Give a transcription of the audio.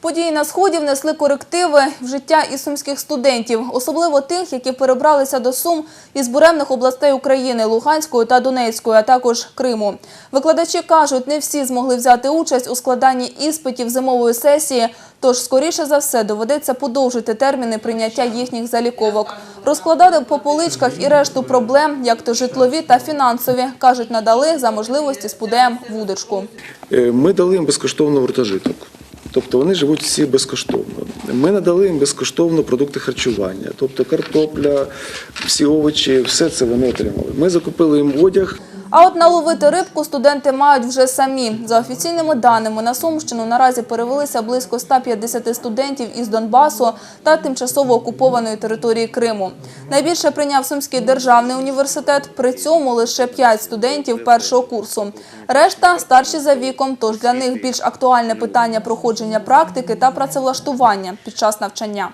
Події на сході внесли корективи в життя і сумських студентів, особливо тих, які перебралися до Сум із буремних областей України Луганської та Донецької, а також Криму. Викладачі кажуть, не всі змогли взяти участь у складанні іспитів зимової сесії, тож скоріше за все доведеться подовжити терміни прийняття їхніх заліковок. Розкладати по поличках і решту проблем, як то житлові та фінансові, кажуть, надали за можливості спудеям вудочку. Е, Ми дали їм безкоштовно гуртожиток. Тобто вони живуть всі безкоштовно. Ми надали їм безкоштовно продукти харчування, тобто картопля, всі овочі, все це вони отримали. Ми закупили їм одяг. А от наловити рибку студенти мають вже самі. За офіційними даними, на Сумщину наразі перевелися близько 150 студентів із Донбасу та тимчасово окупованої території Криму. Найбільше прийняв Сумський державний університет, при цьому лише 5 студентів першого курсу. Решта – старші за віком, тож для них більш актуальне питання проходження практики та працевлаштування під час навчання.